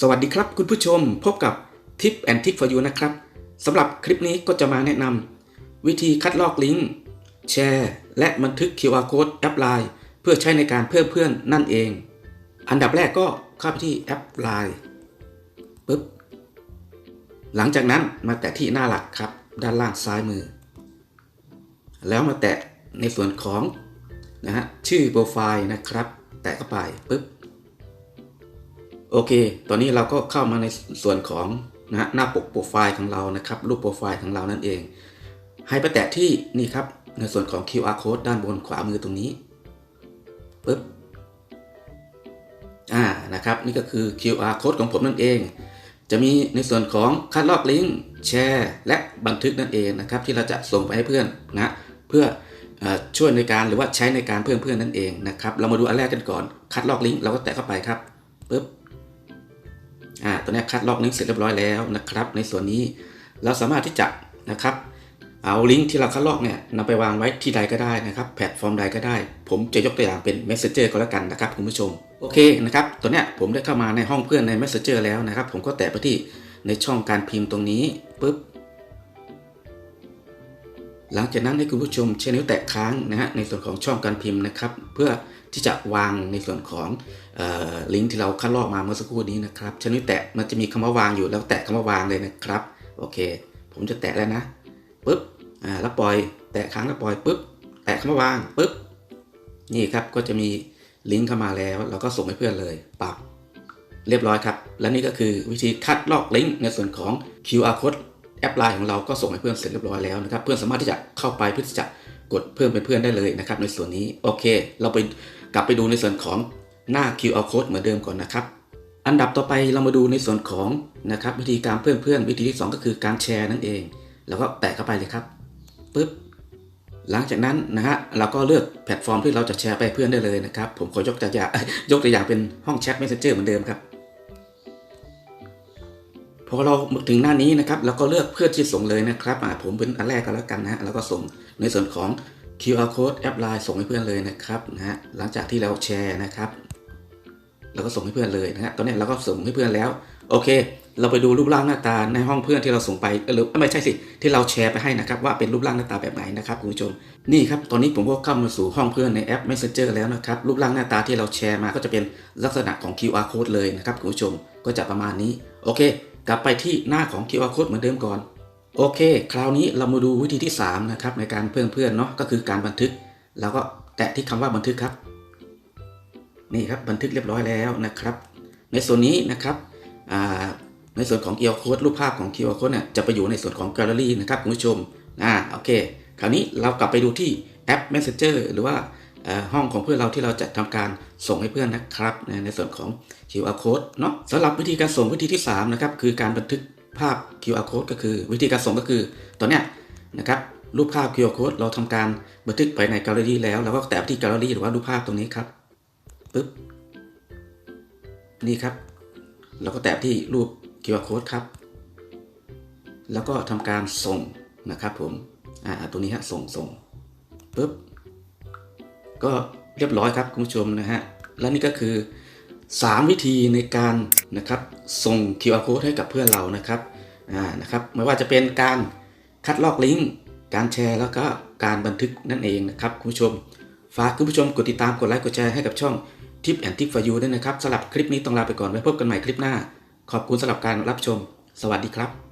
สวัสดีครับคุณผู้ชมพบกับ Tip and Trick for you นะครับสำหรับคลิปนี้ก็จะมาแนะนำวิธีคัดลอกลิงก์แชร์ และบันทึก QR code แอป Line เพื่อใช้ในการเพิ่มเพื่อนนั่นเอง อันดับแรกก็เข้าไปที่แอป Line ปึ๊บหลังจากนั้นมาแตะที่หน้าหลักครับ ด้านล่างซ้ายมือ แล้วมาแตะในส่วนของนะฮะชื่อโปรไฟล์นะครับ แตะเข้าไปปึ๊บโอเค ตอนนี้เราก็เข้ามาในส่วนของนะฮะหน้าปกโปรไฟล์ของเรานะครับ รูปโปรไฟล์ของเรานั่นเอง ให้ไปแตะที่นี่ครับ ในส่วนของ QR code ด้านบนขวามือตรงนี้ปึ๊บอ่านะครับนี่ก็คือ QR code ของผมนั่นเอง จะมีในส่วนของคัดลอกลิงก์แชร์ และบันทึกนั่นเองนะครับ ที่เราจะส่งไปให้เพื่อนนะเพื่อ ช่วยในการหรือว่าใช้ในการเพิ่มเพื่อนนั่นเองนะครับ เรามาดูอันแรกกันก่อน คัดลอกลิงก์เราก็แตะเข้าไปครับปึ๊บอ่าตัวนี้คัดลอกลิงก์เสร็จเรียบร้อยแล้วนะครับ ในส่วนนี้เราสามารถที่จะนะครับเอาลิงก์ที่เราคัดลอกเนี่ยนำไปวางไว้ที่ใดก็ได้นะครับ แพลตฟอร์มใดก็ได้ ผมจะยกตัวอย่างเป็น Messenger ก็แล้วกันนะครับคุณผู้ชม โอเคนะครับตัวเนี้ยผมได้เข้ามาในห้องเพื่อนใน Messenger แล้วนะครับ ผมก็แตะไปที่ในช่องการพิมพ์ตรงนี้ปุ๊บ หลังจากนั้นให้คุณผู้ชมใช้นิ้วแตะค้างนะฮะในส่วนของช่องการพิมพ์นะครับ เพื่อที่จะวางในส่วนของออลิงก์ที่เราคัดลอกมาเมื่อสักครู่นี้นะครับใช้นิ้วแตะมันจะมีคำว่าวางอยู่แล้วแตะคำว่าวางเลยนะครับโอเค ผมจะแตะแล้วนะปุ๊บอ่าแล้วปล่อยแตะค้างแล้วปล่อยปุ๊บแตะคำว่าวางปุ๊บนี่ครับก็จะมีลิงก์เข้ามาแล้ว เราก็ส่งให้เพื่อนเลยปับเรียบร้อยครับ และนี่ก็คือวิธีคัดลอกลิงก์ในส่วนของ QR code แอปไลน์ของเราก็ส่งให้เพื่อนเสร็จเรียบร้อยแล้วนะครับ เพื่อนสามารถที่จะเข้าไปเพื่อที่จะกดเพิ่มเป็นเพื่อนได้เลยนะครับ ในส่วนนี้โอเค เราไปกลับไปดูในส่วนของหน้า QR code เหมือนเดิมก่อนนะครับ อันดับต่อไปเรามาดูในส่วนของนะครับวิธีการเพิ่มเพื่อนวิธีที่สองก็คือการแชร์นั่นเอง แล้วก็แตะเข้าไปเลยครับปึ๊บหลังจากนั้นนะฮะเราก็เลือกแพลตฟอร์มที่เราจะแชร์ไปเพื่อนได้เลยนะครับ ผมขอยกตัวอย่างยกตัวอย่างเป็นห้องแชท Messenger เหมือนเดิมครับ พอเราถึงหน้านี้นะครับเราก็เลือกเพื่อนที่ส่งเลยนะครับผมเป็นอันแรกก็แล้วกันนะแล้วก็ส่งในส่วนของ QR code แอปไลน์ส่งให้เพื่อนเลยนะครับนะฮะหลังจากที่เราแชร์นะครับเราก็ส่งให้เพื่อนเลยนะฮะตอนนี้เราก็ส่งให้เพื่อนแล้ว โอเค เราไปดูรูปร่างหน้าตาในห้องเพื่อนที่เราส่งไปหรือไม่ใช่สิที่เราแชร์ไปให้นะครับ ว่าเป็นรูปร่างหน้าตาแบบไหนนะครับคุณผู้ชมนี่ครับตอนนี้ผมก็เข้ามาสู่ห้องเพื่อนในแอป Messenger แล้วนะครับรูปร่างหน้าตาที่เราแชร์มาก็จะเป็นลักษณะของ QR code เลยนะครับคุณผู้ชมก็จะประมาณนี้โอเค กลับไปที่หน้าของ QR code เหมือนเดิมก่อน โอเค คราวนี้เรามาดูวิธีที่ 3 นะครับ ในการเพิ่มเพื่อนเนาะก็คือการบันทึกเราก็แตะที่คำว่าบันทึกครับ นี่ครับบันทึกเรียบร้อยแล้วนะครับ ในส่วนนี้นะครับในส่วนของ QR code รูปภาพของ QR code เนี่ยจะไปอยู่ในส่วนของแกลเลอรี่นะครับคุณผู้ชมอ่าโอเค คราวนี้เรากลับไปดูที่แอป Messenger หรือว่า ห้องของเพื่อนเราที่เราจะทำการส่งให้เพื่อนนะครับในส่วนของ QR code เนาะสำหรับวิธีการส่งวิธีที่3นะครับคือการบันทึกภาพ QR code ก็คือวิธีการส่งก็คือตอนเนี้ยนะครับรูปภาพ QR code เราทำการบันทึกไปในแกลเลอรี่แล้วเราก็แตะที่แกลเลอรี่หรือว่ารูปภาพตรงนี้ครับปึ๊บนี่ครับเราก็แตะที่รูป QR code ครับ แล้วก็ทำการส่งนะครับผมอ่าตัวนี้ฮะส่งส่งปึ๊บ ก็เรียบร้อยครับคุณผู้ชมนะฮะ และนี่ก็คือ 3 วิธีในการนะครับส่ง QR code ให้กับเพื่อนเรานะครับอ่านะครับ ไม่ว่าจะเป็นการคัดลอกลิงก์การแชร์แล้วก็การบันทึกนั่นเองนะครับคุณผู้ชม ฝากคุณผู้ชมกดติดตามกดไลค์กดแชร์ให้กับช่อง Tip and Tip for You ด้วยนะครับสำหรับคลิปนี้ต้องลาไปก่อนไว้พบกันใหม่คลิปหน้า ขอบคุณสำหรับการรับชม สวัสดีครับ